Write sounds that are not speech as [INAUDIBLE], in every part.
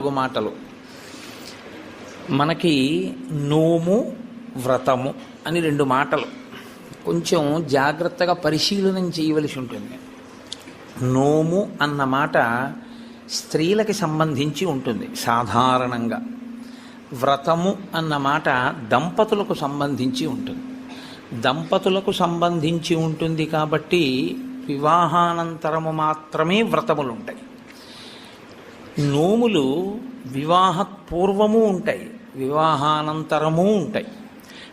నాలుగు మాటలు. మనకి నోము వ్రతము అని రెండు మాటలు. కొంచెం జాగ్రత్తగా పరిశీలనం చేయవలసి ఉంటుంది. నోము అన్న మాట స్త్రీలకి సంబంధించి ఉంటుంది సాధారణంగా. వ్రతము అన్న మాట దంపతులకు సంబంధించి ఉంటుంది. దంపతులకు సంబంధించి ఉంటుంది కాబట్టి వివాహానంతరము మాత్రమే వ్రతములు ఉంటాయి నోములు వివాహపూర్వము ఉంటాయి. వివాహానంతరము ఉంటాయి.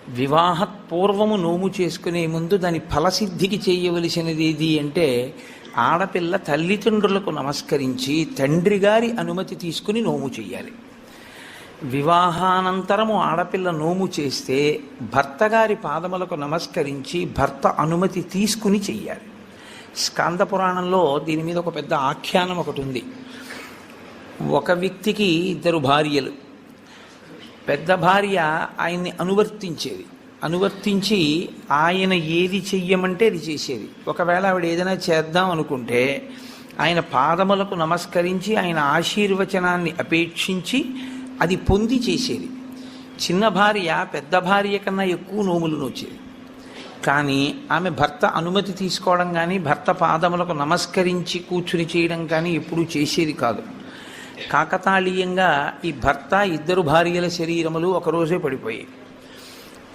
వివాహపూర్వము నోము చేసుకునే ముందు దాని ఫలసిద్ధికి చేయవలసినది ఏది అంటే ఆడపిల్ల తల్లిదండ్రులకు నమస్కరించి తండ్రి గారి అనుమతి తీసుకుని నోము చేయాలి వివాహానంతరము ఆడపిల్ల నోము చేస్తే భర్త గారి పాదములకు నమస్కరించి భర్త అనుమతి తీసుకుని చెయ్యాలి. స్కాంద పురాణంలో దీని మీద ఒక పెద్ద ఆఖ్యానం ఒకటి ఉంది. ఒక వ్యక్తికి ఇద్దరు భార్యలు. పెద్ద భార్య ఆయన్ని అనువర్తించేది. అనువర్తించి ఆయన ఏది చెయ్యమంటే అది చేసేది. ఒకవేళ ఆవిడ ఏదైనా చేద్దాం అనుకుంటే ఆయన పాదములకు నమస్కరించి ఆయన ఆశీర్వచనాన్ని అపేక్షించి అది పొంది చేసేది. చిన్న భార్య పెద్ద భార్య కన్నా ఎక్కువ నోములు నోచేది. కానీ ఆమె భర్త అనుమతి తీసుకోవడం కానీ భర్త పాదములకు నమస్కరించి కూర్చుని చేయడం కానీ ఎప్పుడూ చేసేది కాదు. కాకతాళీయంగా ఈ భర్త ఇద్దరు భార్యల శరీరములు ఒకరోజే పడిపోయాయి.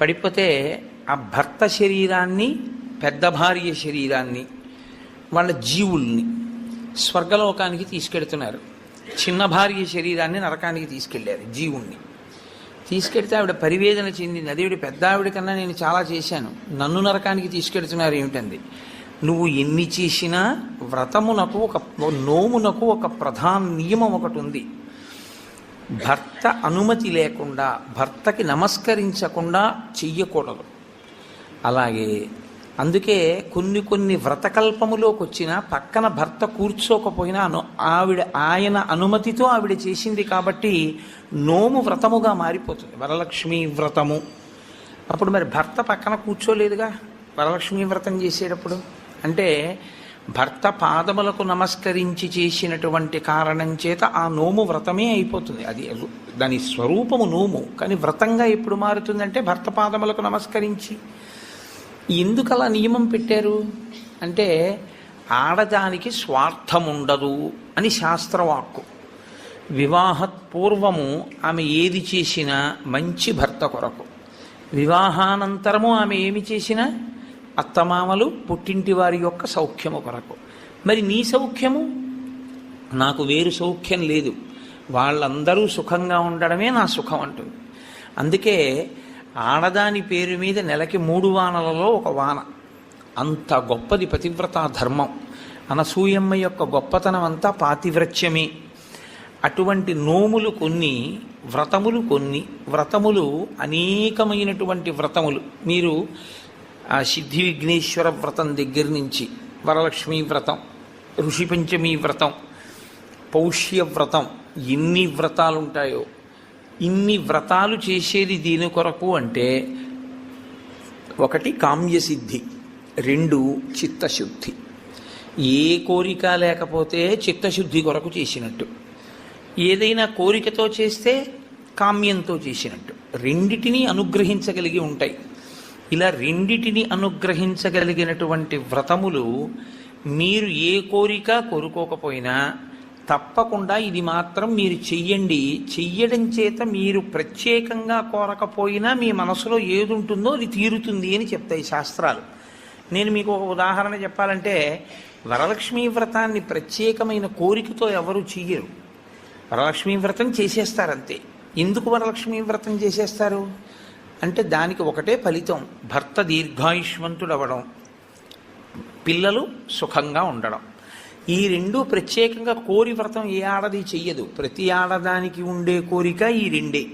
పడిపోతే ఆ భర్త శరీరాన్ని పెద్ద భార్య శరీరాన్ని వాళ్ళ జీవుల్ని స్వర్గలోకానికి తీసుకెడుతున్నారు. చిన్న భార్య శరీరాన్ని నరకానికి తీసుకెళ్ళారు జీవుణ్ణి. తీసుకెడితే ఆవిడ పరివేదన చెందింది. అదేవిడ పెద్ద ఆవిడ కన్నా నేను చాలా చేశాను. నన్ను నరకానికి తీసుకెడుతున్నారు ఏమిటంది? నువ్వు ఎన్ని చేసినా వ్రతమునకు ఒక నోమునకు ఒక ప్రధాన నియమం ఒకటి ఉంది. భర్త అనుమతి లేకుండా భర్తకి నమస్కరించకుండా చెయ్యకూడదు. అలాగే అందుకే కొన్ని కొన్ని వ్రతకల్పములోకి వచ్చిన పక్కన భర్త కూర్చోకపోయినా ఆవిడ ఆయన అనుమతితో ఆవిడ చేసింది కాబట్టి నోము వ్రతముగా మారిపోతుంది. వరలక్ష్మి వ్రతము. అప్పుడు మరి భర్త పక్కన కూర్చోలేదుగా? వరలక్ష్మి వ్రతం చేసేటప్పుడు? అంటే భర్త పాదములకు నమస్కరించి చేసినటువంటి కారణం చేత ఆ నోము వ్రతమే అయిపోతుంది. అది దాని స్వరూపము నోము. కానీ వ్రతంగా ఎప్పుడు మారుతుందంటే భర్త పాదములకు నమస్కరించి. ఎందుకు అలా నియమం పెట్టారు? అంటే ఆడదానికి స్వార్థం ఉండదు అని శాస్త్రవాక్కు. వివాహపూర్వము ఆమె ఏది చేసినా మంచి భర్త కొరకు. వివాహానంతరము ఆమె ఏమి చేసినా అత్తమామలు పుట్టింటి వారి యొక్క సౌఖ్యము కొరకు. మరి నీ సౌఖ్యము? నాకు వేరు సౌఖ్యం లేదు. వాళ్ళందరూ సుఖంగా ఉండడమే నా సుఖం అంటుంది. అందుకే ఆడదాని పేరు మీద నెలకి మూడు వానలలో ఒక వాన. అంత గొప్పది పతివ్రత ధర్మం. అనసూయమ్మ యొక్క గొప్పతనం అంతా పాతివ్రత్యమే. అటువంటి నోములు కొన్ని వ్రతములు కొన్ని వ్రతములు అనేకమైనటువంటి వ్రతములు. మీరు ఆ సిద్ధి విఘ్నేశ్వర వ్రతం దగ్గర నుంచి వరలక్ష్మి వ్రతం ఋషి పంచమి వ్రతం పౌష్య వ్రతం ఎన్ని వ్రతాలు ఉంటాయో ఇన్ని వ్రతాలు చేసేది దీని కొరకు అంటే ఒకటి కామ్యసిద్ధి రెండు చిత్తశుద్ధి. ఏ కోరిక లేకపోతే చిత్తశుద్ధి కొరకు చేసినట్టు. ఏదైనా కోరికతో చేస్తే కామ్యంతో చేసినట్టు. రెండిటినీ అనుగ్రహించగలిగి ఉంటాయి. ఇలా రెండిటిని అనుగ్రహించగలిగినటువంటి వ్రతములు మీరు ఏ కోరిక కోరుకోకపోయినా తప్పకుండా ఇది మాత్రం మీరు చెయ్యండి. చెయ్యడం చేత మీరు ప్రత్యేకంగా కోరకపోయినా మీ మనసులో ఏది ఉంటుందో అది తీరుతుంది అని చెప్తాయి శాస్త్రాలు. నేను మీకు ఒక ఉదాహరణ చెప్పాలంటే వరలక్ష్మీ వ్రతాన్ని ప్రత్యేకమైన కోరికతో ఎవరు చెయ్యరు. వరలక్ష్మీ వ్రతం చేసేస్తారంతే. ఎందుకు వరలక్ష్మీ వ్రతం చేసేస్తారు? అంటే దానికి ఒకటే ఫలితం. భర్త దీర్ఘాయుష్మంతుడు అవ్వడం పిల్లలు సుఖంగా ఉండడం. ఈ రెండు ప్రత్యేకంగా కోరి వ్రతం ఏ ఆడది చెయ్యదు. ప్రతి ఆడదానికి ఉండే కోరిక ఈ రెండే.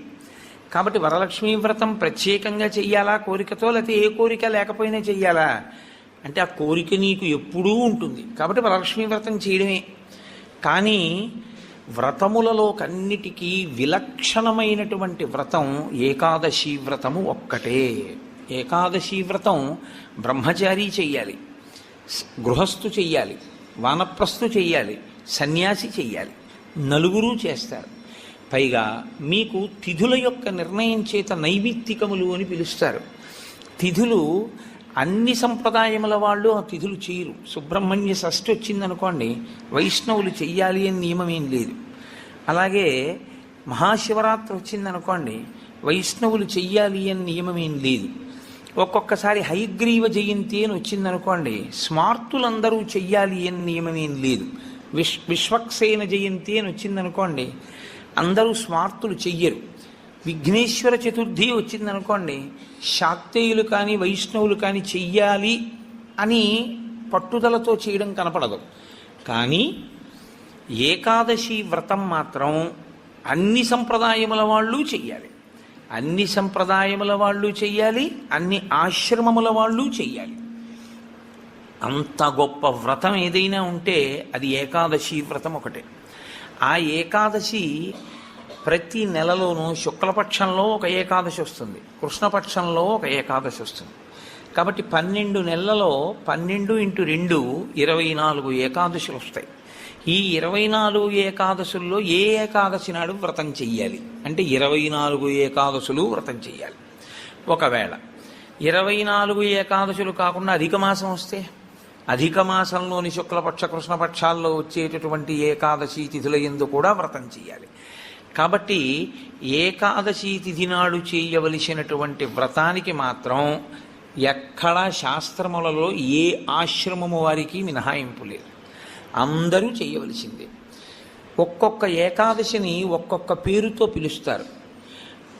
కాబట్టి వరలక్ష్మీ వ్రతం ప్రత్యేకంగా చెయ్యాలా కోరికతో లేకపోతే ఏ కోరిక లేకపోయినా చెయ్యాలా? అంటే ఆ కోరిక నీకు ఎప్పుడూ ఉంటుంది. కాబట్టి వరలక్ష్మీ వ్రతం చేయడమే. కానీ వ్రతములలో కన్నిటికీ విలక్షణమైనటువంటి వ్రతం ఏకాదశి వ్రతము ఒక్కటే. ఏకాదశి వ్రతం బ్రహ్మచారి చెయ్యాలి గృహస్థు చెయ్యాలి వానప్రస్థు చెయ్యాలి సన్యాసి చెయ్యాలి నలుగురు చేస్తారు. పైగా మీకు తిథుల యొక్క నిర్ణయం చేత నైమిత్తికములు అని పిలుస్తారు. తిథులు అన్ని సంప్రదాయముల వాళ్ళు ఆ తిథులు చేయరు. సుబ్రహ్మణ్య షష్ఠి వచ్చిందనుకోండి వైష్ణవులు చెయ్యాలి అని నియమం ఏం లేదు. అలాగే మహాశివరాత్రి వచ్చిందనుకోండి వైష్ణవులు చెయ్యాలి అని నియమం ఏం లేదు. ఒక్కొక్కసారి హైగ్రీవ జయంతి అని వచ్చిందనుకోండి స్మార్తులందరూ చెయ్యాలి అని నియమం ఏం లేదు. విశ్ విశ్వక్సేన జయంతి అని వచ్చిందనుకోండి అందరూ స్మార్తులు చెయ్యరు. విఘ్నేశ్వర చతుర్థి వచ్చిందనుకోండి శాక్తేయులు కానీ వైష్ణవులు కానీ చెయ్యాలి అని పట్టుదలతో చేయడం కనపడదు. కానీ ఏకాదశి వ్రతం మాత్రం అన్ని సంప్రదాయముల వాళ్ళు చెయ్యాలి. అన్ని సంప్రదాయముల వాళ్ళు చెయ్యాలి అన్ని ఆశ్రమముల వాళ్ళు చెయ్యాలి. అంత గొప్ప వ్రతం ఏదైనా ఉంటే అది ఏకాదశి వ్రతం ఒకటే. ఆ ఏకాదశి ప్రతి నెలలోనూ శుక్లపక్షంలో ఒక ఏకాదశి వస్తుంది. కృష్ణపక్షంలో ఒక ఏకాదశి వస్తుంది. కాబట్టి పన్నెండు నెలలలో పన్నెండు ఇంటూ రెండు ఇరవై నాలుగు ఏకాదశులు వస్తాయి. ఈ ఇరవై నాలుగు ఏకాదశుల్లో ఏ ఏకాదశి నాడు వ్రతం చెయ్యాలి? అంటే ఇరవై నాలుగు ఏకాదశులు వ్రతం చెయ్యాలి. ఒకవేళ ఇరవై నాలుగు ఏకాదశులు కాకుండా అధిక మాసం వస్తే? అధిక మాసంలోని శుక్లపక్ష కృష్ణపక్షాల్లో వచ్చేటటువంటి ఏకాదశి తిథుల ఎందు కూడా వ్రతం చేయాలి కాబట్టి ఏకాదశి తిథి నాడు చేయవలసినటువంటి వ్రతానికి మాత్రం ఎక్కడా శాస్త్రములలో ఏ ఆశ్రమము వారికి మినహాయింపు లేదు. అందరూ చేయవలసిందే. ఒక్కొక్క ఏకాదశిని ఒక్కొక్క పేరుతో పిలుస్తారు.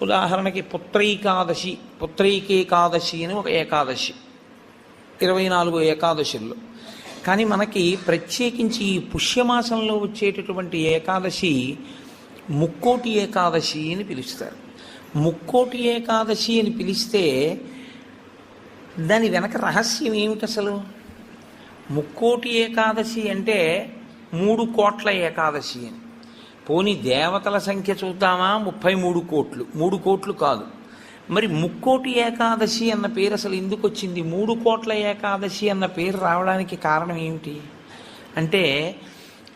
ఉదాహరణకి పుత్రైకాదశి పుత్రైకేకాదశి అని ఒక ఏకాదశి. ఇరవై నాలుగు ఏకాదశుల్లో. కానీ మనకి ప్రత్యేకించి ఈ పుష్యమాసంలో వచ్చేటటువంటి ఏకాదశి ముక్కోటి ఏకాదశి అని పిలుస్తారు. ముక్కోటి ఏకాదశి అని పిలిస్తే దాని వెనక రహస్యం ఏమిటి అసలు? ముక్కోటి ఏకాదశి అంటే మూడు కోట్ల ఏకాదశి అని. పోని దేవతల సంఖ్య చూద్దామా? ముప్పై మూడు కోట్లు. మూడు కోట్లు కాదు. మరి ముక్కోటి ఏకాదశి అన్న పేరు అసలు ఎందుకు వచ్చింది? మూడు కోట్ల ఏకాదశి అన్న పేరు రావడానికి కారణం ఏమిటి? అంటే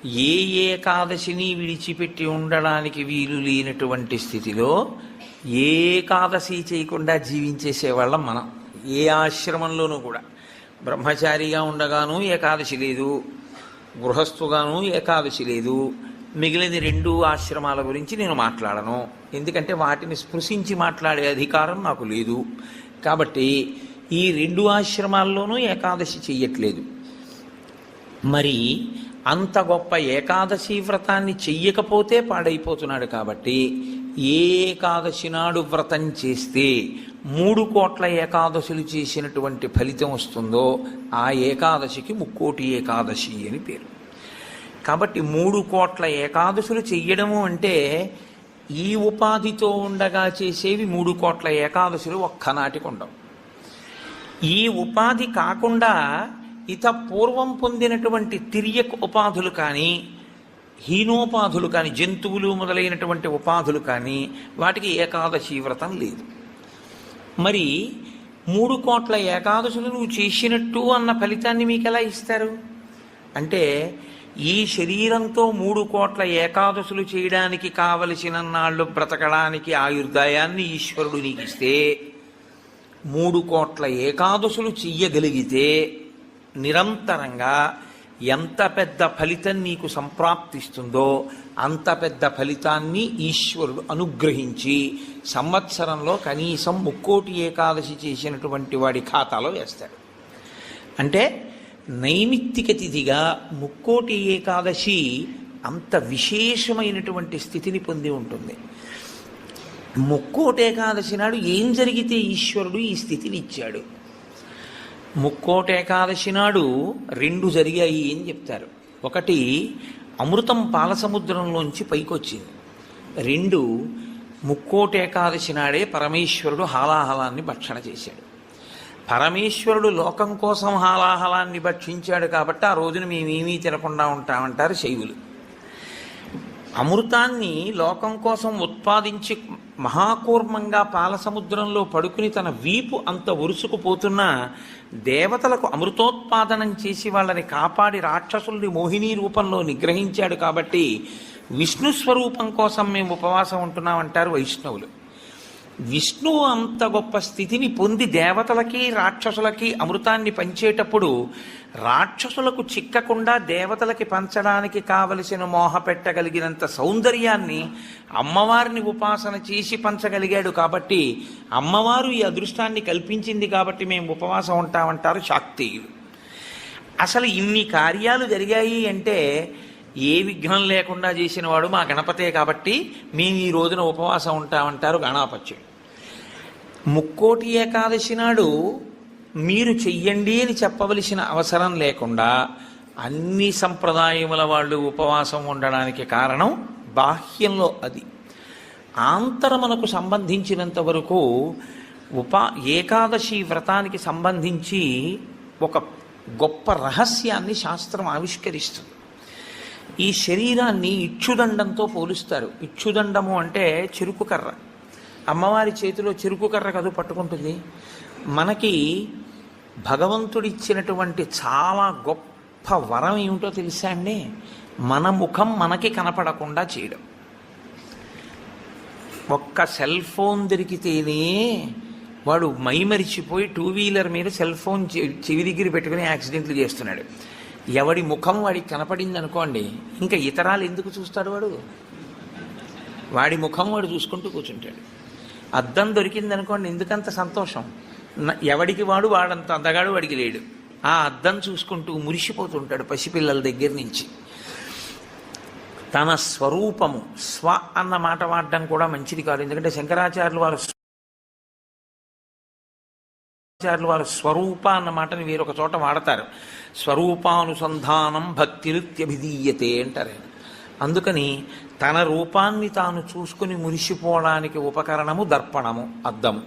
ఏ ఏకాదశిని విడిచిపెట్టి ఉండడానికి వీలు లేనటువంటి స్థితిలో ఏ ఏకాదశి చేయకుండా జీవించేసేవాళ్ళం మనం. ఏ ఆశ్రమంలోనూ కూడా. బ్రహ్మచారిగా ఉండగాను ఏకాదశి లేదు. గృహస్థుగాను ఏకాదశి లేదు. మిగిలిన రెండు ఆశ్రమాల గురించి నేను మాట్లాడను. ఎందుకంటే వాటిని స్పృశించి మాట్లాడే అధికారం నాకు లేదు. కాబట్టి ఈ రెండు ఆశ్రమాల్లోనూ ఏకాదశి చెయ్యట్లేదు. మరి అంత గొప్ప ఏకాదశి వ్రతాన్ని చెయ్యకపోతే పాడైపోతున్నాడు కాబట్టి ఏకాదశి నాడు వ్రతం చేస్తే మూడు కోట్ల ఏకాదశులు చేసినటువంటి ఫలితం వస్తుందో ఆ ఏకాదశికి ముక్కోటి ఏకాదశి అని పేరు. కాబట్టి మూడు కోట్ల ఏకాదశులు చెయ్యడము అంటే ఈ ఉపాధితో ఉండగా చేసేవి మూడు కోట్ల ఏకాదశులు ఒక్కనాటికి ఉండవు. ఈ ఉపాధి కాకుండా ఇత పూర్వం పొందినటువంటి తిరియక్ ఉపాధులు కానీ హీనోపాధులు కానీ జంతువులు మొదలైనటువంటి ఉపాధులు కానీ వాటికి ఏకాదశి వ్రతం లేదు. మరి మూడు కోట్ల ఏకాదశులు నువ్వు చేసినట్టు అన్న ఫలితాన్ని మీకు ఎలా ఇస్తారు? అంటే ఈ శరీరంతో మూడు కోట్ల ఏకాదశులు చేయడానికి కావలసిన నాళ్ళు బ్రతకడానికి ఆయుర్దాయాన్ని ఈశ్వరుడు నీకు ఇస్తే మూడు కోట్ల ఏకాదశులు చెయ్యగలిగితే నిరంతరంగా ఎంత పెద్ద ఫలితం నీకు సంప్రాప్తిస్తుందో అంత పెద్ద ఫలితాన్ని ఈశ్వరుడు అనుగ్రహించి సంవత్సరంలో కనీసం ముక్కోటి ఏకాదశి చేసినటువంటి వాడి ఖాతాలో వేస్తాడు. అంటే నైమిత్తిక తిథిగా ముక్కోటి ఏకాదశి అంత విశేషమైనటువంటి స్థితిని పొంది ఉంటుంది. ముక్కోటి ఏకాదశి నాడు ఏం జరిగితే ఈశ్వరుడు ఈ స్థితిని ఇచ్చాడు? ముక్కోటేకాదశి నాడు రెండు జరిగాయి అని చెప్తారు. ఒకటి అమృతం పాలసముద్రంలోంచి పైకొచ్చింది. రెండు ముక్కోటేకాదశి నాడే పరమేశ్వరుడు హాలాహలాన్ని భక్షణ చేశాడు. పరమేశ్వరుడు లోకం కోసం హాలాహలాన్ని భక్షించాడు కాబట్టి ఆ రోజున మేమేమీ తినకుండా ఉంటామంటారు శైవులు. అమృతాన్ని లోకం కోసం ఉత్పాదించి మహాకూర్మంగా పాలసముద్రంలో పడుకుని తన వీపు అంత ఉరుసుకుపోతున్నా దేవతలకు అమృతోత్పాదనం చేసి వాళ్ళని కాపాడి రాక్షసుల్ని మోహిని రూపంలో నిగ్రహించాడు కాబట్టి విష్ణు స్వరూపం కోసం మేము ఉపవాసం ఉంటున్నామంటారు వైష్ణవులు. విష్ణువు అంత గొప్ప స్థితిని పొంది దేవతలకి రాక్షసులకి అమృతాన్ని పంచేటప్పుడు రాక్షసులకు చిక్కకుండా దేవతలకి పంచడానికి కావలసిన మోహ పెట్టగలిగినంత సౌందర్యాన్ని అమ్మవారిని ఉపాసన చేసి పంచగలిగాడు కాబట్టి అమ్మవారు ఈ అదృష్టాన్ని కల్పించింది కాబట్టి మేము ఉపవాసం ఉంటామంటారు శాక్తీయులు. అసలు ఇన్ని కార్యాలు జరిగాయి అంటే ఏ విఘ్నం లేకుండా చేసిన వాడు మా గణపతే కాబట్టి మేము ఈ రోజున ఉపవాసం ఉంటామంటారు గణాపత్యుడు ముక్కోటి ఏకాదశి నాడు మీరు చెయ్యండి అని చెప్పవలసిన అవసరం లేకుండా అన్ని సంప్రదాయముల వాళ్ళు ఉపవాసం ఉండడానికి కారణం బాహ్యంలో అది. ఆంతరమునకు సంబంధించినంత వరకు ఉపా ఏకాదశి వ్రతానికి సంబంధించి ఒక గొప్ప రహస్యాన్ని శాస్త్రం ఆవిష్కరిస్తుంది. ఈ శరీరాన్ని ఇచ్చుదండంతో పోలుస్తారు. ఇచ్చుదండము అంటే చెరుకు కర్ర. అమ్మవారి చేతిలో చెరుకు కర్ర కదు పట్టుకుంటుంది. మనకి భగవంతుడిచ్చినటువంటి చాలా గొప్ప వరం ఏమిటో తెలుసా అండి? మన ముఖం మనకి కనపడకుండా చేయడం. ఒక్క సెల్ ఫోన్ దొరికితేనే వాడు మైమరిచిపోయి టూ వీలర్ మీద సెల్ ఫోన్ చెవి దగ్గర పెట్టుకుని యాక్సిడెంట్లు చేస్తున్నాడు. ఎవడి ముఖం వాడికి కనపడింది అనుకోండి ఇంకా ఇతరాలు ఎందుకు చూస్తాడు వాడు? వాడి ముఖం వాడు చూసుకుంటూ కూర్చుంటాడు. అద్దం దొరికింది అనుకోండి ఎందుకంత సంతోషం? ఎవడికి వాడు వాడంత అందగాడు వాడికి లేడు. ఆ అద్దం చూసుకుంటూ మురిసిపోతుంటాడు పసిపిల్లల దగ్గర నుంచి. తన స్వరూపము స్వ అన్న మాట వాడడం కూడా మంచిది కాదు. ఎందుకంటే శంకరాచార్యులు వారు ఆచార్యులు వారు స్వరూప అన్న మాటని వేరొక చోట వాడతారు. స్వరూపానుసంధానం భక్తిరుత్యభిధీయతే అంటారు. అందుకని తన రూపాన్ని తాను చూసుకుని మురిసిపోవడానికి ఉపకరణము దర్పణము అద్దము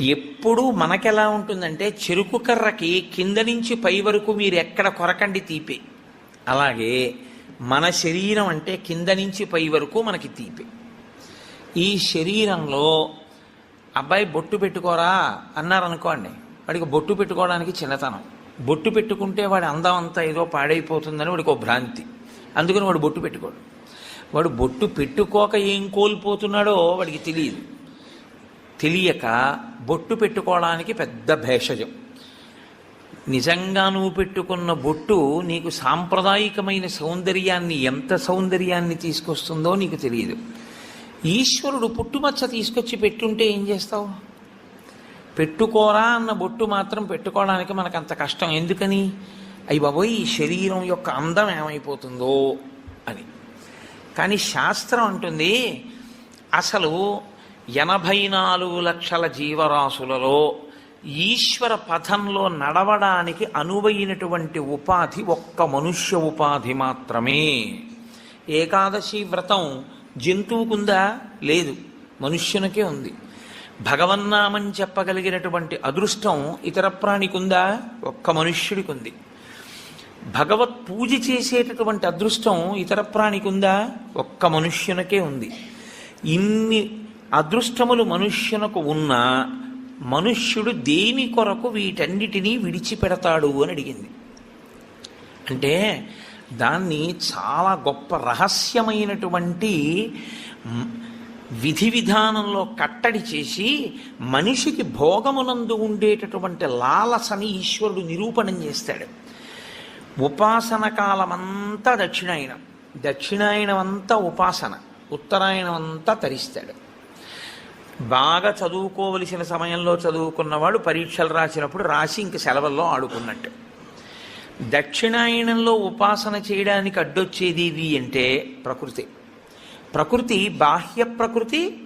ఎప్పుడు మనకెలా ఉంటుందంటే చెరుకు కర్రకి కింద నుంచి పై వరకు మీరు ఎక్కడ కొరకండి తీపే. అలాగే మన శరీరం అంటే కింద నుంచి పై వరకు మనకి తీపే. ఈ శరీరంలో అబ్బాయి బొట్టు పెట్టుకోరా అన్నారు అనుకోండి వాడికి బొట్టు పెట్టుకోవడానికి చిన్నతనం. బొట్టు పెట్టుకుంటే వాడి అందం అంతా ఏదో పాడైపోతుందని వాడికి ఒక భ్రాంతి. అందుకని వాడు బొట్టు పెట్టుకోడు. వాడు బొట్టు పెట్టుకోక ఏం కోల్పోతున్నాడో వాడికి తెలియదు. తెలియక బొట్టు పెట్టుకోవడానికి పెద్ద భేషజం. నిజంగా నువ్వు పెట్టుకున్న బొట్టు నీకు సాంప్రదాయికమైన సౌందర్యాన్ని ఎంత సౌందర్యాన్ని తీసుకొస్తుందో నీకు తెలియదు. ఈశ్వరుడు పుట్టుమచ్చ తీసుకొచ్చి పెట్టుంటే ఏం చేస్తావు? పెట్టుకోరా అన్న బొట్టు మాత్రం పెట్టుకోవడానికి మనకు అంత కష్టం. ఎందుకని? అయ్యి బాబోయ్ ఈ శరీరం యొక్క అందం ఏమైపోతుందో అని. కానీ శాస్త్రం అంటుంది అసలు ఎనభై నాలుగు లక్షల జీవరాశులలో ఈశ్వర పథంలో నడవడానికి అనువైనటువంటి ఉపాధి ఒక్క మనుష్య ఉపాధి మాత్రమే. ఏకాదశి వ్రతం జంతువుకుందా లేదు. మనుష్యునికే ఉంది. భగవన్నామని చెప్పగలిగినటువంటి అదృష్టం ఇతర ప్రాణికుందా ఒక్క మనుష్యుడికి ఉంది. భగవత్ పూజ చేసేటటువంటి అదృష్టం ఇతర ప్రాణికుందా ఒక్క మనుష్యునికే ఉంది. ఇన్ని అదృష్టములు మనుష్యునకు ఉన్నా మనుష్యుడు దేని కొరకు వీటన్నిటినీ విడిచిపెడతాడు అని అడిగింది. అంటే దాన్ని చాలా గొప్ప రహస్యమైనటువంటి విధి విధానంలో కట్టడి చేసి మనిషికి భోగమునందు ఉండేటటువంటి లాలసని ఈశ్వరుడు నిరూపణం చేస్తాడు. ఉపాసన కాలమంతా దక్షిణాయనం. దక్షిణాయనం అంతా ఉపాసన. ఉత్తరాయణం అంతా తరిస్తాడు. బాగా చదువుకోవలసిన సమయంలో చదువుకున్నవాడు పరీక్షలు రాసినప్పుడు రాసి ఇంక సెలవుల్లో ఆడుకున్నట్టు. దక్షిణాయనంలో ఉపాసన చేయడానికి అడ్డొచ్చేది ఇవి అంటే ప్రకృతి. ప్రకృతి బాహ్య ప్రకృతి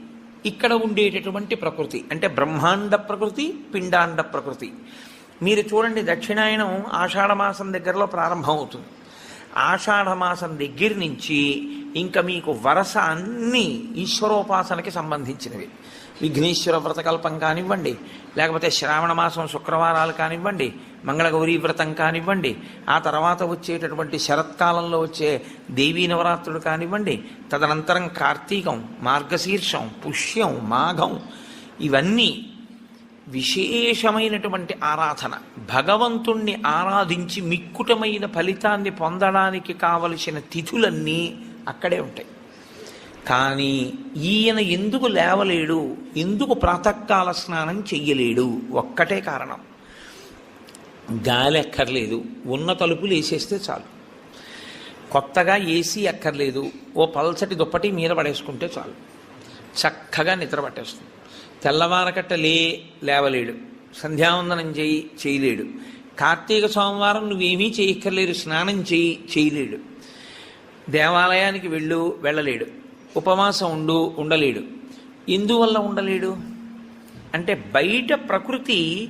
ఇక్కడ ఉండేటటువంటి ప్రకృతి. అంటే బ్రహ్మాండ ప్రకృతి పిండాండ ప్రకృతి. మీరు చూడండి దక్షిణాయనం ఆషాఢమాసం దగ్గరలో ప్రారంభమవుతుంది. ఆషాఢమాసం దగ్గర నుంచి ఇంకా మీకు వరస అన్నీ ఈశ్వరోపాసనకి సంబంధించినవి. విఘ్నేశ్వర వ్రతకల్పం కానివ్వండి లేకపోతే శ్రావణ మాసం శుక్రవారాలు కానివ్వండి మంగళగౌరీ వ్రతం కానివ్వండి ఆ తర్వాత వచ్చేటటువంటి శరత్కాలంలో వచ్చే దేవీ నవరాత్రులు కానివ్వండి తదనంతరం కార్తీకం మార్గశీర్షం పుష్యం మాఘం ఇవన్నీ విశేషమైనటువంటి ఆరాధన. భగవంతుణ్ణి ఆరాధించి మిక్కుటమైన ఫలితాన్ని పొందడానికి కావలసిన తిథులన్నీ అక్కడే ఉంటాయి. కానీ ఈయన ఎందుకు లేవలేడు ఎందుకు ప్రాతకాల స్నానం చెయ్యలేడు? ఒక్కటే కారణం. గాలి ఎక్కర్లేదు ఉన్న తలుపులు వేసేస్తే చాలు. కొత్తగా ఏసీ అక్కర్లేదు ఓ పల్సటి దుప్పటి మీద పడేసుకుంటే చాలు. చక్కగా నిద్ర పట్టేస్తుంది. తెల్లవారకట్ట లే లేవలేడు. సంధ్యావందనం చేయి చేయలేడు. కార్తీక సోమవారం నువ్వేమీ చేయక్కర్లేదు స్నానం చేయి చేయలేడు. దేవాలయానికి వెళ్ళు వెళ్ళలేడు. ఉపవాసం ఉండు ఉండలేడు. ఎందువల్ల ఉండలేడు? అంటే బయట ప్రకృతి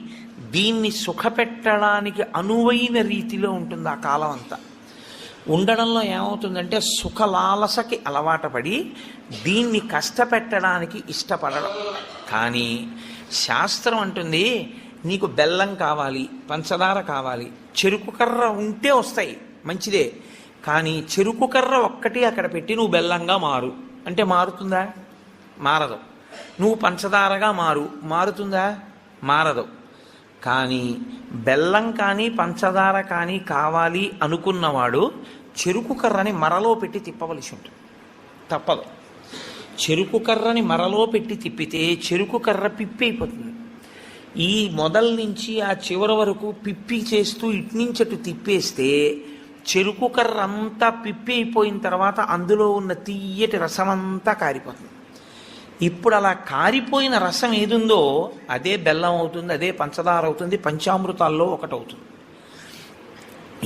దీన్ని సుఖపెట్టడానికి అనువైన రీతిలో ఉంటుంది ఆ కాలం అంతా. ఉండడంలో ఏమవుతుందంటే సుఖలాలసకి అలవాటపడి దీన్ని కష్టపెట్టడానికి ఇష్టపడడం. కానీ శాస్త్రం అంటుంది నీకు బెల్లం కావాలి పంచదార కావాలి చెరుకు కర్ర ఉంటే వస్తాయి మంచిదే. కానీ చెరుకు కర్ర ఒక్కటి అక్కడ పెట్టి నువ్వు బెల్లంగా మారు. అంటే మారుతుందా? మారదు. నువ్వు పంచదారగా మారు. మారుతుందా? మారదు. కానీ బెల్లం కానీ పంచదార కానీ కావాలి అనుకున్నవాడు చెరుకు కర్రని మరలో పెట్టి తిప్పవలసి ఉంటుంది. తప్పదు. చెరుకు కర్రని మరలో పెట్టి తిప్పితే చెరుకు కర్ర పిప్పి అయిపోతుంది. ఈ మొదల నుంచి ఆ చివరి వరకు పిప్పి చేస్తూ ఇట్నుంచి తిప్పేస్తే చెరుకు కర్ర అంతా పిప్పి అయిపోయిన తర్వాత అందులో ఉన్న తీయటి రసమంతా కారిపోతుంది. ఇప్పుడు అలా కారిపోయిన రసం ఏదుందో అదే బెల్లం అవుతుంది అదే పంచదార అవుతుంది పంచామృతాల్లో ఒకటవుతుంది.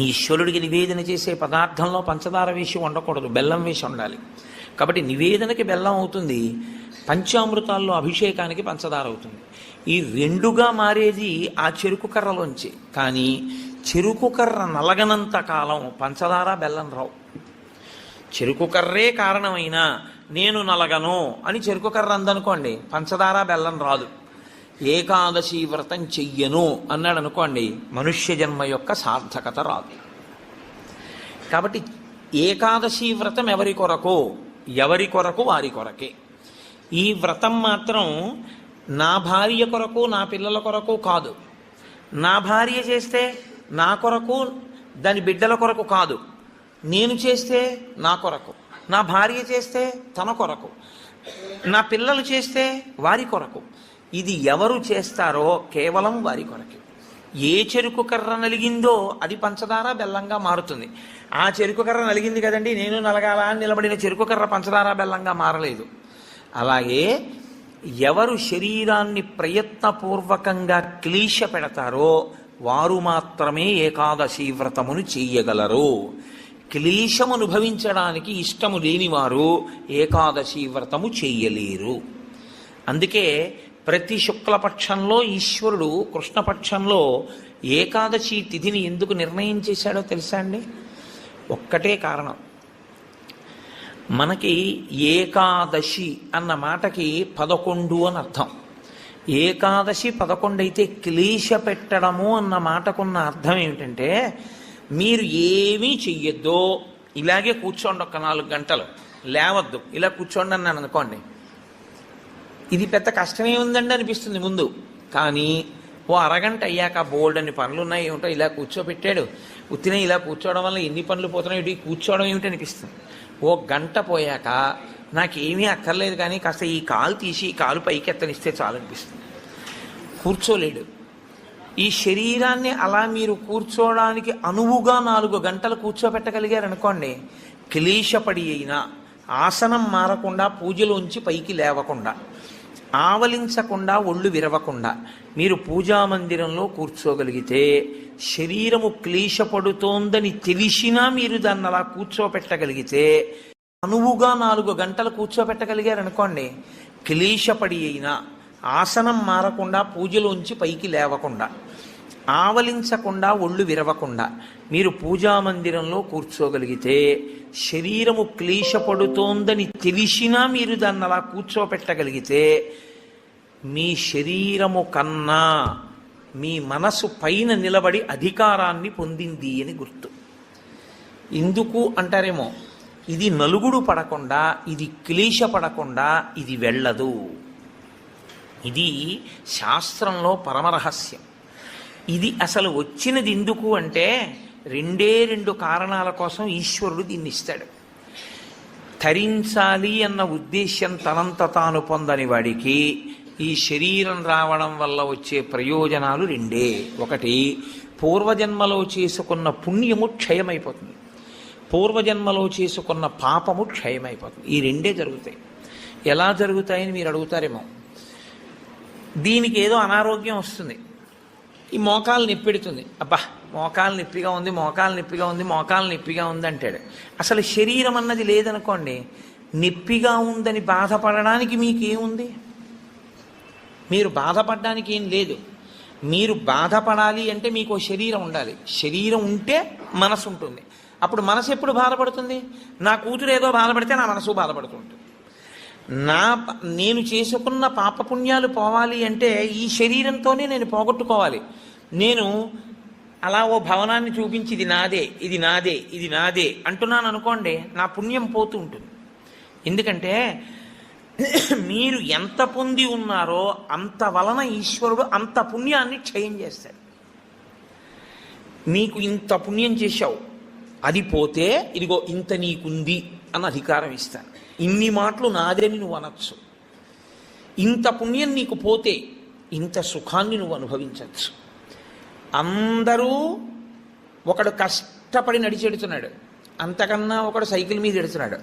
ఈశ్వరుడికి నివేదన చేసే పదార్థంలో పంచదార వేసి ఉండకూడదు బెల్లం వేసి ఉండాలి కాబట్టి నివేదనకి బెల్లం అవుతుంది పంచామృతాల్లో అభిషేకానికి పంచదార అవుతుంది. ఈ రెండుగా మారేది ఆ చెరుకు కర్రలోంచి. కానీ చెరుకు కర్ర నలగనంత కాలం పంచదార బెల్లం రావు. చెరుకు కర్రే కారణమైన నేను నలగను అని చెరుకు కర్ర అందనుకోండి పంచదార బెల్లం రాదు. ఏకాదశి వ్రతం చెయ్యను అన్నాడు అనుకోండి మనుష్య జన్మ యొక్క సార్థకత రాదు. కాబట్టి ఏకాదశి వ్రతం ఎవరి కొరకు? ఎవరి కొరకు? వారి కొరకే. ఈ వ్రతం మాత్రం నా భార్య కొరకు నా పిల్లల కొరకు కాదు. నా భార్య చేస్తే నా కొరకు దాని బిడ్డల కొరకు కాదు. నేను చేస్తే నా కొరకు. నా భార్య చేస్తే తన కొరకు నా పిల్లలు చేస్తే వారి కొరకు. ఇది ఎవరు చేస్తారో కేవలం వారి కొరకే. ఏ చెరుకు కర్ర నలిగిందో అది పంచదార బెల్లంగా మారుతుంది. ఆ చెరుకు కర్ర నలిగింది కదండి నేను నలగాల అని నిలబడిన చెరుకు కర్ర పంచదార బెల్లంగా మారలేదు. అలాగే ఎవరు శరీరాన్ని ప్రయత్నపూర్వకంగా క్లీశ పెడతారో వారు మాత్రమే ఏకాదశి వ్రతమును చెయ్యగలరు క్లేశము అనుభవించడానికి ఇష్టము లేనివారు ఏకాదశి వ్రతము చెయ్యలేరు అందుకే ప్రతి శుక్లపక్షంలో ఈశ్వరుడు కృష్ణపక్షంలో ఏకాదశి తిథిని ఎందుకు నిర్ణయం చేశాడో తెలుసా అండి? ఒక్కటే కారణం. మనకి ఏకాదశి అన్న మాటకి పదకొండు అని అర్థం. ఏకాదశి పదకొండు అయితే క్లేశ పెట్టడము అన్న మాటకున్న అర్థం ఏమిటంటే మీరు ఏమీ చెయ్యొద్దో. ఇలాగే కూర్చోండి ఒక నాలుగు గంటలు. లేవద్దు. ఇలా కూర్చోండి అన్నాను అనుకోండి. ఇది పెద్ద కష్టమే ఉందండి అనిపిస్తుంది ముందు. కానీ ఓ అరగంట అయ్యాక బోల్డ్ అని పనులు ఉన్నాయి ఏమిటో ఇలా కూర్చోబెట్టాడు. ఉత్తిన ఇలా కూర్చోవడం వల్ల ఎన్ని పనులు పోతున్నాయి ఇటు కూర్చోవడం ఏమిటి అనిపిస్తుంది. ఓ గంట పోయాక నాకేమీ అక్కర్లేదు కానీ కాస్త ఈ కాలు తీసి ఈ కాలు పైకి ఎత్తనిస్తే చాలు అనిపిస్తుంది కూర్చోలేడు. ఈ శరీరాన్ని అలా మీరు కూర్చోవడానికి అనువుగా నాలుగు గంటలు కూర్చోబెట్టగలిగారనుకోండి క్లేశపడి అయినా ఆసనం మారకుండా పూజలోంచి పైకి లేవకుండా ఆవలించకుండా ఒళ్ళు విరవకుండా మీరు పూజా మందిరంలో కూర్చోగలిగితే శరీరము క్లేశపడుతోందని తెలిసినా మీరు దాన్ని అలా కూర్చోపెట్టగలిగితే అనువుగా నాలుగు గంటలు కూర్చోపెట్టగలిగారనుకోండి క్లేశపడి అయినా ఆసనం మారకుండా పూజలోంచి పైకి లేవకుండా ఆవలించకుండా ఒళ్ళు విరవకుండా మీరు పూజా మందిరంలో కూర్చోగలిగితే శరీరము క్లేశపడుతోందని తెలిసినా మీరు దాన్ని అలా కూర్చోపెట్టగలిగితే మీ శరీరము కన్నా మీ మనసు పైన నిలబడి అధికారాన్ని పొందింది అని గుర్తు. ఎందుకు అంటారేమో ఇది నలుగుడు పడకుండా ఇది క్లేశపడకుండా ఇది వెళ్ళదు. ఇది శాస్త్రంలో పరమరహస్యం ఇది అసలు వచ్చినది ఎందుకు అంటే రెండే రెండు కారణాల కోసం ఈశ్వరుడు దీన్ని ఇస్తాడు తరించాలి అన్న ఉద్దేశ్యం తనంత తాను పొందని వాడికి ఈ శరీరం రావడం వల్ల వచ్చే ప్రయోజనాలు రెండే. ఒకటి పూర్వజన్మలో చేసుకున్న పుణ్యము క్షయమైపోతుంది. పూర్వజన్మలో చేసుకున్న పాపము క్షయమైపోతుంది. ఈ రెండే జరుగుతాయి. ఎలా జరుగుతాయని మీరు అడుగుతారేమో. దీనికి ఏదో అనారోగ్యం వస్తుంది. ఈ మోకాలు నొప్పిడుతుంది. అబ్బా మోకాలు నొప్పిగా ఉంది మోకాలు నొప్పిగా ఉంది మోకాలు నొప్పిగా ఉంది అంటాడు. అసలు శరీరం అన్నది లేదనుకోండి నొప్పిగా ఉందని బాధపడడానికి మీకేముంది? మీరు బాధపడడానికి ఏం లేదు. మీరు బాధపడాలి అంటే మీకు శరీరం ఉండాలి. శరీరం ఉంటే మనసు ఉంటుంది. అప్పుడు మనసు ఎప్పుడు బాధపడుతుంది? నా కూతురు ఏదో బాధపడితే నా మనసు బాధపడుతుంటుంది నా నేను చేసుకున్న పాపపుణ్యాలు పోవాలి అంటే ఈ శరీరంతోనే నేను పోగొట్టుకోవాలి. నేను అలా ఓ భవనాన్ని చూపించి ఇది నాదే ఇది నాదే ఇది నాదే అంటున్నాను అనుకోండి నా పుణ్యం పోతూ ఉంటుంది. ఎందుకంటే [CLEARS THROAT] మీరు ఎంత పొంది ఉన్నారో అంత వలన ఈశ్వరుడు అంత పుణ్యాన్ని క్షయం చేస్తాడు. నీకు ఇంత పుణ్యం చేశావు అది పోతే ఇదిగో ఇంత నీకుంది అన్న అధికారం ఇస్తాను ఇన్ని మాటలు నాదని నువ్వు అనొచ్చు. ఇంత పుణ్యం నీకు పోతే ఇంత సుఖాన్ని నువ్వు అనుభవించవచ్చు అందరూ ఒకడు కష్టపడి నడిచెడుతున్నాడు అంతకన్నా ఒకడు సైకిల్ మీద ఎడుతున్నాడు.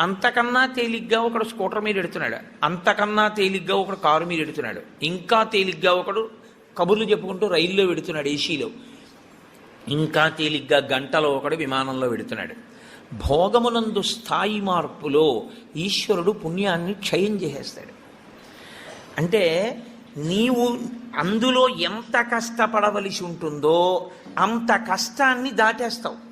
అంతకన్నా తేలిగ్గా ఒకడు స్కూటర్ మీద ఎడుతున్నాడు. అంతకన్నా తేలిగ్గా ఒకడు కారు మీద ఎడుతున్నాడు. ఇంకా తేలిగ్గా ఒకడు కబుర్లు చెప్పుకుంటూ రైల్లో వెడుతున్నాడు ఏసీలో. ఇంకా తేలిగ్గా గంటలో ఒకడు విమానంలో వెడుతున్నాడు. భోగమునందు స్థాయి మార్పులో ఈశ్వరుడు పుణ్యాన్ని క్షయం చేసేస్తాడు. అంటే నీవు అందులో ఎంత కష్టపడవలసి ఉంటుందో అంత కష్టాన్ని దాటేస్తావు.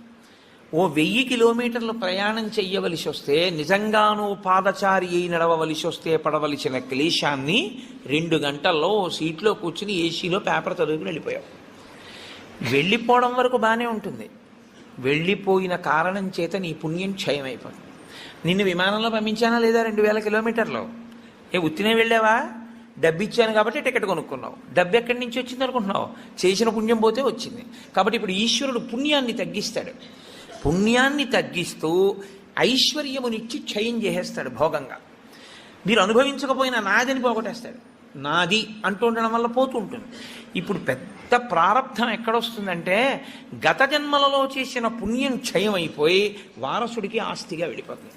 ఓ వెయ్యి కిలోమీటర్లు ప్రయాణం చెయ్యవలసి వస్తే నిజంగానూ పాదచారి అయి నడవవలసి వస్తే పడవలసిన క్లేశాన్ని రెండు గంటల్లో ఓ సీట్లో కూర్చుని ఏసీలో పేపర్ చదువుకుని వెళ్ళిపోయావు. వెళ్ళిపోవడం వరకు బాగానే ఉంటుంది. వెళ్ళిపోయిన కారణం చేత నీ పుణ్యం క్షయమైపోతుంది నిన్ను విమానంలో పంపించానా లేదా రెండు వేల కిలోమీటర్లు? ఏ ఉత్తినే వెళ్ళావా? డబ్బిచ్చాను కాబట్టి టికెట్ కొనుక్కున్నావు. డబ్బు ఎక్కడి నుంచి వచ్చింది అనుకుంటున్నావు? చేసిన పుణ్యం పోతే వచ్చింది. కాబట్టి ఇప్పుడు ఈశ్వరుడు పుణ్యాన్ని తగ్గిస్తాడు. పుణ్యాన్ని తగ్గిస్తూ ఐశ్వర్యమునిచ్చి క్షయం చేసేస్తాడు భోగంగా. మీరు అనుభవించకపోయినా నాదని పోగొట్టేస్తాడు. నాది అంటూ ఉండడం వల్ల పోతూ ఉంటుంది. ఇప్పుడు పెద్ద ప్రారంధం ఎక్కడొస్తుందంటే గత జన్మలలో చేసిన పుణ్యం క్షయం అయిపోయి వారసుడికి ఆస్తిగా వెళ్ళిపోతుంది.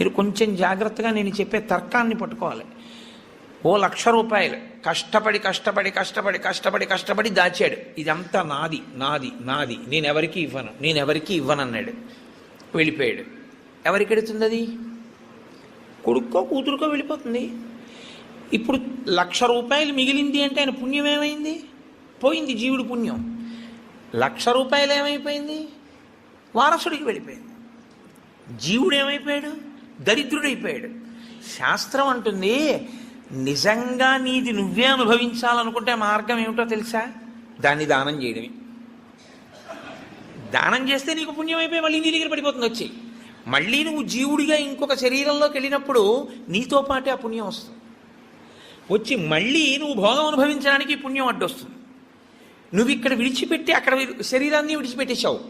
మీరు కొంచెం జాగ్రత్తగా నేను చెప్పే తర్కాన్ని పట్టుకోవాలి. ఓ లక్ష రూపాయలు. కష్టపడి కష్టపడి కష్టపడి కష్టపడి కష్టపడి దాచాడు. ఇదంతా నాది నాది నాది. నేను ఎవరికి ఇవ్వను? నేను ఎవరికి ఇవ్వనన్నాడు. వెళ్ళిపోయాడు. ఎవరికి ఎడుతుంది అది? కొడుక్కో కూతురుకో వెళ్ళిపోతుంది. ఇప్పుడు లక్ష రూపాయలు మిగిలింది అంటే ఆయన పుణ్యం ఏమైంది? పోయింది జీవుడి పుణ్యం. లక్ష రూపాయలు ఏమైపోయింది? వారసుడికి వెళ్ళిపోయింది. జీవుడు ఏమైపోయాడు? దరిద్రుడైపోయాడు. శాస్త్రం అంటుంది నిజంగా నీది నువ్వే అనుభవించాలనుకుంటే మార్గం ఏమిటో తెలుసా? దాన్ని దానం చేయడమే. దానం చేస్తే నీకు పుణ్యం అయిపోయి మళ్ళీ నీ దగ్గర పడిపోతుంది వచ్చి. మళ్ళీ నువ్వు జీవుడిగా ఇంకొక శరీరంలోకి వెళ్ళినప్పుడు నీతో పాటే ఆ పుణ్యం వస్తుంది. వచ్చి మళ్ళీ నువ్వు భోగం అనుభవించడానికి పుణ్యం అడ్డొస్తుంది. నువ్వు ఇక్కడ విడిచిపెట్టి అక్కడ శరీరాన్ని విడిచిపెట్టేశావు.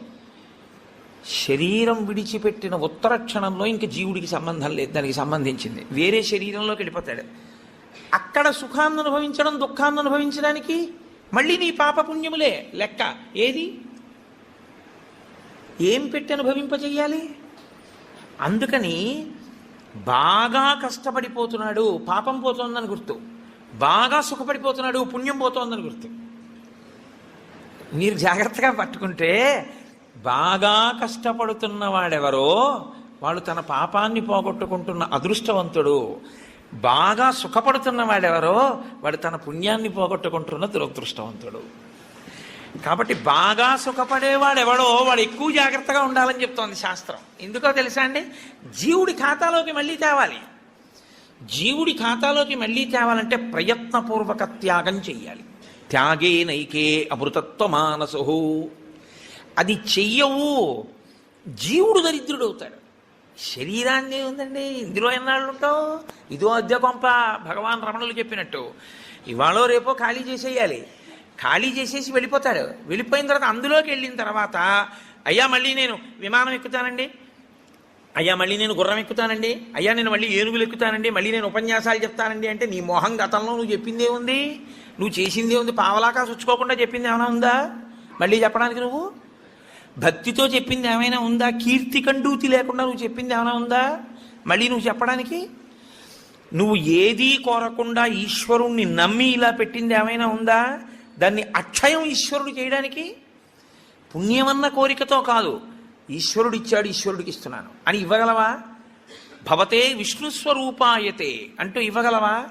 శరీరం విడిచిపెట్టిన ఉత్తర క్షణంలో ఇంక జీవుడికి సంబంధం లేదు దానికి సంబంధించింది. వేరే శరీరంలోకి వెళ్ళిపోతాడు. అక్కడ సుఖాన్ని అనుభవించడం దుఃఖాన్ని అనుభవించడానికి మళ్ళీ నీ పాపపుణ్యములే లెక్క. ఏది? ఏం పెట్టి అనుభవింపజేయాలి? అందుకని బాగా కష్టపడిపోతున్నాడు పాపం పోతోందని గుర్తు. బాగా సుఖపడిపోతున్నాడు పుణ్యం పోతోందని గుర్తు. మీరు జాగ్రత్తగా పట్టుకుంటే బాగా కష్టపడుతున్న వాడెవరో వాడు తన పాపాన్ని పోగొట్టుకుంటున్న అదృష్టవంతుడు. బాగా సుఖపడుతున్న వాడెవరో వాడు తన పుణ్యాన్ని పోగొట్టుకుంటున్న దురదృష్టవంతుడు. కాబట్టి బాగా సుఖపడేవాడెవడో వాడు ఎక్కువ జాగ్రత్తగా ఉండాలని చెప్తోంది శాస్త్రం. ఎందుకో తెలుసా అండి? జీవుడి ఖాతాలోకి మళ్ళీ తేవాలి. జీవుడి ఖాతాలోకి మళ్ళీ తేవాలంటే ప్రయత్నపూర్వక త్యాగం చెయ్యాలి. త్యాగే నైకే అమృతత్వ మానసు అది చెయ్యవు. జీవుడు దరిద్రుడవుతాడు. శరీరాన్ని ఉందండి ఇందులో ఎన్నాళ్ళు ఉంటావు ఇదో అద్దె కొంప భగవాన్ రమణులు చెప్పినట్టు. ఇవాళో రేపో ఖాళీ చేసేయాలి. ఖాళీ చేసేసి వెళ్ళిపోతాడు వెళ్ళిపోయిన తర్వాత అందులోకి వెళ్ళిన తర్వాత అయ్యా మళ్ళీ నేను విమానం ఎక్కుతానండి? అయ్యా మళ్ళీ నేను గుర్రం ఎక్కుతానండి? అయ్యా నేను మళ్ళీ ఏనుగులు ఎక్కుతానండి? మళ్ళీ నేను ఉపన్యాసాలు చెప్తానండి? అంటే నీ మొహం గతంలో నువ్వు చెప్పిందే ఉంది. నువ్వు చేసిందే ఉంది. పావలాకా చుచ్చుకోకుండా చెప్పింది ఏమైనా ఉందా? మళ్ళీ చెప్పడానికి నువ్వు? భక్తితో చెప్పింది ఏమైనా ఉందా? కీర్తి కండూతి లేకుండా నువ్వు చెప్పింది ఏమైనా ఉందా? మళ్ళీ నువ్వు చెప్పడానికి? నువ్వు ఏదీ కోరకుండా ఈశ్వరుణ్ణి నమ్మి ఇలా పెట్టింది ఏమైనా ఉందా? దాన్ని అక్షయం ఈశ్వరుడు చేయడానికి పుణ్యమన్న కోరికతో కాదు ఈశ్వరుడు ఇచ్చాడు ఈశ్వరుడికి ఇస్తున్నాను అని ఇవ్వగలవా? భవతే విష్ణు స్వరూపాయతే అంటూ ఇవ్వగలవా?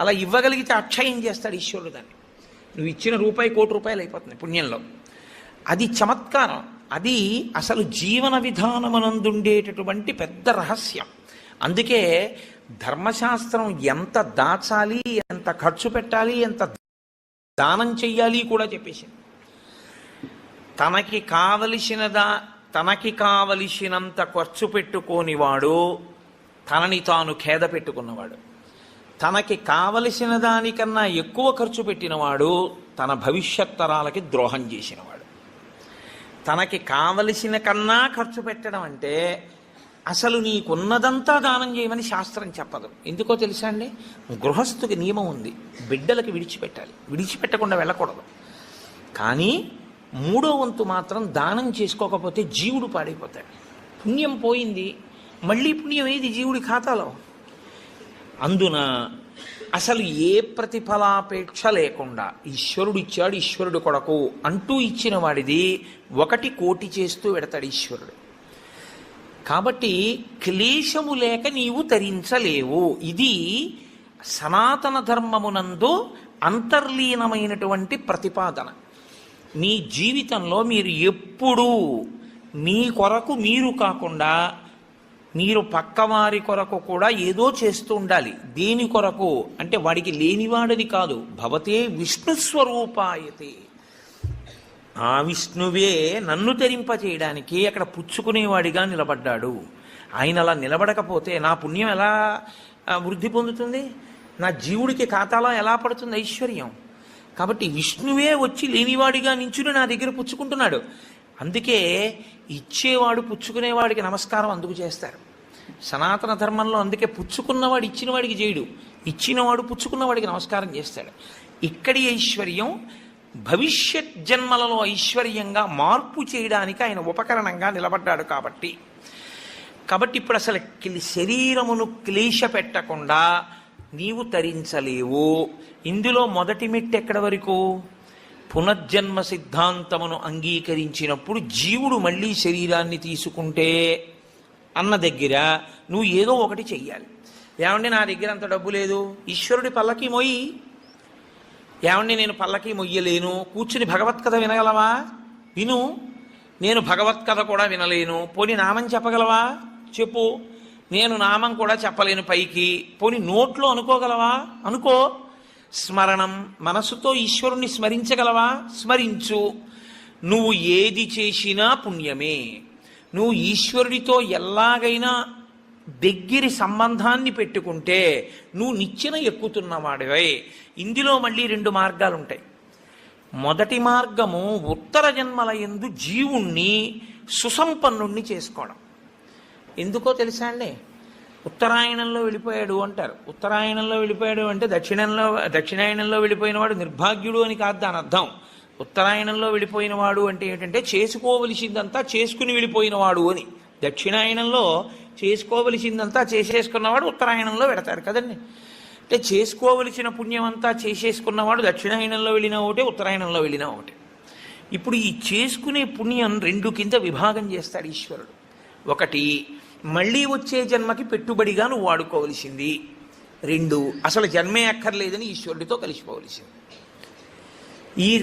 అలా ఇవ్వగలిగితే అక్షయం చేస్తాడు ఈశ్వరుడు దాన్ని. నువ్వు ఇచ్చిన రూపాయి కోటి రూపాయలు అయిపోతుంది పుణ్యంలో. అది చమత్కారం. అది అసలు జీవన విధానమనందుండేటటువంటి పెద్ద రహస్యం. అందుకే ధర్మశాస్త్రం ఎంత దాచాలి ఎంత ఖర్చు పెట్టాలి ఎంత దానం చెయ్యాలి కూడా చెప్పేసింది తనకి కావలసినదా తనకి కావలసినంత ఖర్చు పెట్టుకోనివాడు తనని తాను ఖేద పెట్టుకున్నవాడు. తనకి కావలసిన దానికన్నా ఎక్కువ ఖర్చు పెట్టినవాడు తన భవిష్యత్ తరాలకి ద్రోహం చేసినవాడు తనకి కావలసిన కన్నా ఖర్చు పెట్టడం అంటే అసలు నీకున్నదంతా దానం చేయమని శాస్త్రం చెప్పదు. ఎందుకో తెలుసా అండి? గృహస్థుకి నియమం ఉంది. బిడ్డలకి విడిచిపెట్టాలి. విడిచిపెట్టకుండా వెళ్ళకూడదు. కానీ మూడో వంతు మాత్రం దానం చేసుకోకపోతే జీవుడు పాడైపోతాడు. పుణ్యం పోయింది. మళ్ళీ పుణ్యం ఏది? జీవుడి ఖాతాలో. అందున అసలు ఏ ప్రతిఫలాపేక్ష లేకుండా ఈశ్వరుడు ఇచ్చాడు ఈశ్వరుడు కొడకు అంటూ ఇచ్చిన వాడిది ఒకటి కోటి చేస్తూ పెడతాడు ఈశ్వరుడు. కాబట్టి క్లేశము లేక నీవు తరించలేవు. ఇది సనాతన ధర్మమునందు అంతర్లీనమైనటువంటి ప్రతిపాదన. మీ జీవితంలో మీరు ఎప్పుడూ మీ కొరకు మీరు కాకుండా మీరు పక్కవారి కొరకు కూడా ఏదో చేస్తూ ఉండాలి. దేని కొరకు? అంటే వాడికి లేనివాడని కాదు. భవతే విష్ణుస్వరూపాయతే. ఆ విష్ణువే నన్ను తెరింపచేయడానికి అక్కడ పుచ్చుకునేవాడిగా నిలబడ్డాడు. ఆయన అలా నిలబడకపోతే నా పుణ్యం ఎలా వృద్ధి పొందుతుంది? నా జీవుడికి ఖాతాలో ఎలా పడుతుంది ఐశ్వర్యం? కాబట్టి విష్ణువే వచ్చి లేనివాడిగా నించుని నా దగ్గర పుచ్చుకుంటున్నాడు. అందుకే ఇచ్చేవాడు పుచ్చుకునేవాడికి నమస్కారం అందుకు చేస్తారు. సనాతన ధర్మంలో అందుకే పుచ్చుకున్నవాడు ఇచ్చినవాడికి చేయడు. ఇచ్చినవాడు పుచ్చుకున్నవాడికి నమస్కారం చేస్తాడు. ఇక్కడి ఐశ్వర్యం భవిష్యత్ జన్మలలో ఐశ్వర్యంగా మార్పు చేయడానికి ఆయన ఉపకరణంగా నిలబడ్డాడు కాబట్టి. కాబట్టి ఇప్పుడు అసలు క్లి- శరీరమును క్లేశ పెట్టకుండా నీవు తరించలేవు. ఇందులో మొదటి మెట్టు ఎక్కడి వరకు? పునర్జన్మ సిద్ధాంతమును అంగీకరించినప్పుడు జీవుడు మళ్ళీ శరీరాన్ని తీసుకుంటే అన్న దగ్గర నువ్వు ఏదో ఒకటి చెయ్యాలి. ఏమంటే నా దగ్గర అంత డబ్బు లేదు? ఈశ్వరుడి పల్లకి మొయ్యి. ఏమండి నేను పల్లకి మొయ్యలేను? కూర్చుని భగవత్కథ వినగలవా? విను. నేను భగవత్కథ కూడా వినలేను. పోని నామం చెప్పగలవా? చెప్పు. నేను నామం కూడా చెప్పలేను పైకి. పోని నోట్లో అనుకోగలవా? అనుకో. స్మరణం మనసుతో ఈశ్వరుణ్ణి స్మరించగలవా? స్మరించు. నువ్వు ఏది చేసినా పుణ్యమే. నువ్వు ఈశ్వరుడితో ఎలాగైనా దగ్గరి సంబంధాన్ని పెట్టుకుంటే నువ్వు నిచ్చెన ఎక్కుతున్నవాడివై. ఇందులో మళ్ళీ రెండు మార్గాలు ఉంటాయి మొదటి మార్గము ఉత్తర జన్మల ఎందు జీవుణ్ణి సుసంపన్నుణ్ణి చేసుకోవడం. ఎందుకో తెలుసా అండి? ఉత్తరాయణంలో వెళ్ళిపోయాడు అంటారు. ఉత్తరాయణంలో వెళ్ళిపోయాడు అంటే దక్షిణంలో దక్షిణాయనంలో వెళ్ళిపోయినవాడు నిర్భాగ్యుడు అని కాదు దాని అర్థం. ఉత్తరాయణంలో వెళ్ళిపోయినవాడు అంటే ఏంటంటే చేసుకోవలసిందంతా చేసుకుని వెళ్ళిపోయినవాడు అని. దక్షిణాయనంలో చేసుకోవలసిందంతా చేసేసుకున్నవాడు ఉత్తరాయణంలో పెడతారు కదండి. అంటే చేసుకోవలసిన పుణ్యం అంతా చేసేసుకున్నవాడు దక్షిణాయనంలో వెళ్ళినా ఒకటే ఉత్తరాయణంలో వెళ్ళినా ఒకటే. ఇప్పుడు ఈ చేసుకునే పుణ్యం రెండు కింద విభాగం చేస్తాడు ఈశ్వరుడు. ఒకటి మళ్ళీ వచ్చే జన్మకి పెట్టుబడిగా నువ్వు వాడుకోవలసింది. రెండు అసలు జన్మే అక్కర్లేదని ఈశ్వరుడితో కలిసిపోవలసింది. ఈ